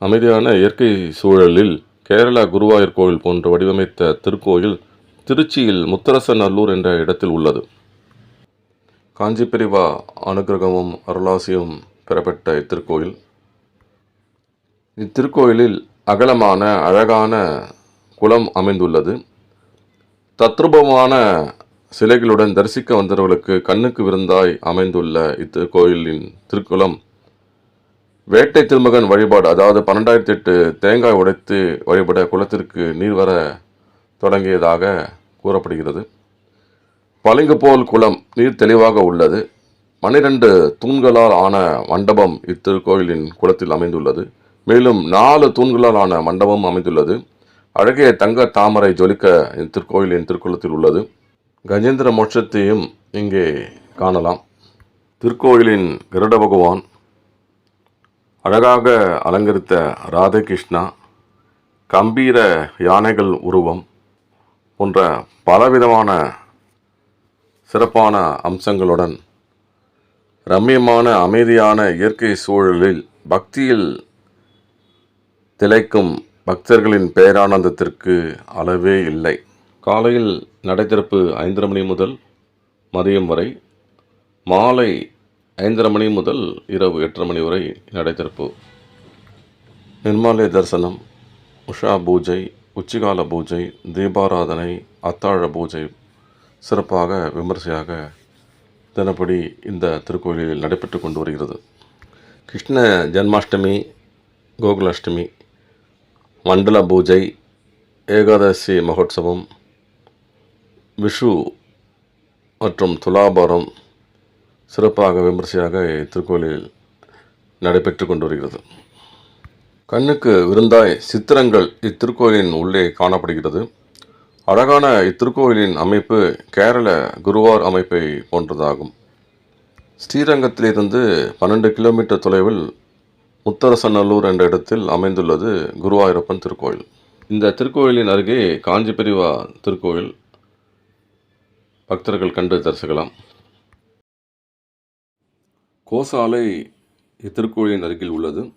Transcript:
அமைதியான இயற்கை சூழலில் கேரளா குருவாயூர் கோவில் போன்று வடிவமைத்த திருக்கோயில் திருச்சியில் முத்தரசநல்லூர் என்ற இடத்தில் உள்ளது. காஞ்சி பிரிவா அனுக்கிரகமும் அருளாசியும் பெறப்பட்ட இத்திருக்கோயில். இத்திருக்கோயிலில் அகலமான அழகான குளம் அமைந்துள்ளது. தத்ரூபமான சிலைகளுடன் தரிசிக்க வந்தவர்களுக்கு கண்ணுக்கு விருந்தாய் அமைந்துள்ள இத்திருக்கோயிலின் திருக்குளம் வேட்டை திருமகன் வழிபாடு அதாவது பன்னெண்டாயிரத்தி எட்டு தேங்காய் உடைத்து வழிபட குளத்திற்கு நீர் வர தொடங்கியதாக கூறப்படுகிறது. பளிங்கு போல் குளம் நீர் தெளிவாக உள்ளது. பன்னிரண்டு தூண்களால் ஆன மண்டபம் இத்திருக்கோயிலின் குளத்தில் அமைந்துள்ளது. மேலும் நாலு தூண்களால் ஆன மண்டபம் அமைந்துள்ளது. அழகிய தங்க தாமரை ஜொலிக்க இத்திருக்கோயிலின் திருக்குளத்தில் உள்ளது. கஜேந்திர மோட்சத்தையும் இங்கே காணலாம். திருக்கோயிலின் கருட பகவான் அழகாக அலங்கரித்த ராதாகிருஷ்ணா கம்பீர யானைகள் உருவம் போன்ற பலவிதமான சிறப்பான அம்சங்களுடன் ரம்மியமான அமைதியான இயற்கை சூழலில் பக்தியில் திளைக்கும் பக்தர்களின் பேரானந்தத்திற்கு அளவே இல்லை. காலையில் நடை திறப்பு ஐந்தரை மணி முதல் மதியம் வரை மாலை ஐந்தரை மணி முதல் இரவு எட்டரை மணி வரை நடைத்திறப்பு நிர்மாலய தரிசனம் உஷா பூஜை உச்சிகால பூஜை தீபாராதனை அத்தாழ பூஜை சிறப்பாக விமர்சையாக தினப்படி இந்த திருக்கோயிலில் நடைபெற்று கொண்டு வருகிறது. கிருஷ்ண ஜன்மாஷ்டமி கோகுலாஷ்டமி மண்டல பூஜை ஏகாதசி மகோத்சவம் விஷு மற்றும் துலாபாரம் சிறப்பாக விமர்சையாக இத்திருக்கோயிலில் நடைபெற்று கொண்டு வருகிறது கண்ணுக்கு விருந்தாய் சித்திரங்கள் இத்திருக்கோயிலின் உள்ளே காணப்படுகிறது. அழகான இத்திருக்கோயிலின் அமைப்பு கேரள குருவார் அமைப்பை போன்றதாகும். ஸ்ரீரங்கத்திலிருந்து பன்னெண்டு கிலோமீட்டர் தொலைவில் முத்தரசநல்லூர் என்ற இடத்தில் அமைந்துள்ளது குருவாயூரப்பன் திருக்கோயில். இந்த திருக்கோயிலின் அருகே காஞ்சி பெரிவா திருக்கோயில் பக்தர்கள் கண்டு தரிசிக்கலாம். கோசாலை இத்திருக்கோயிலின் அருகில் உள்ளது.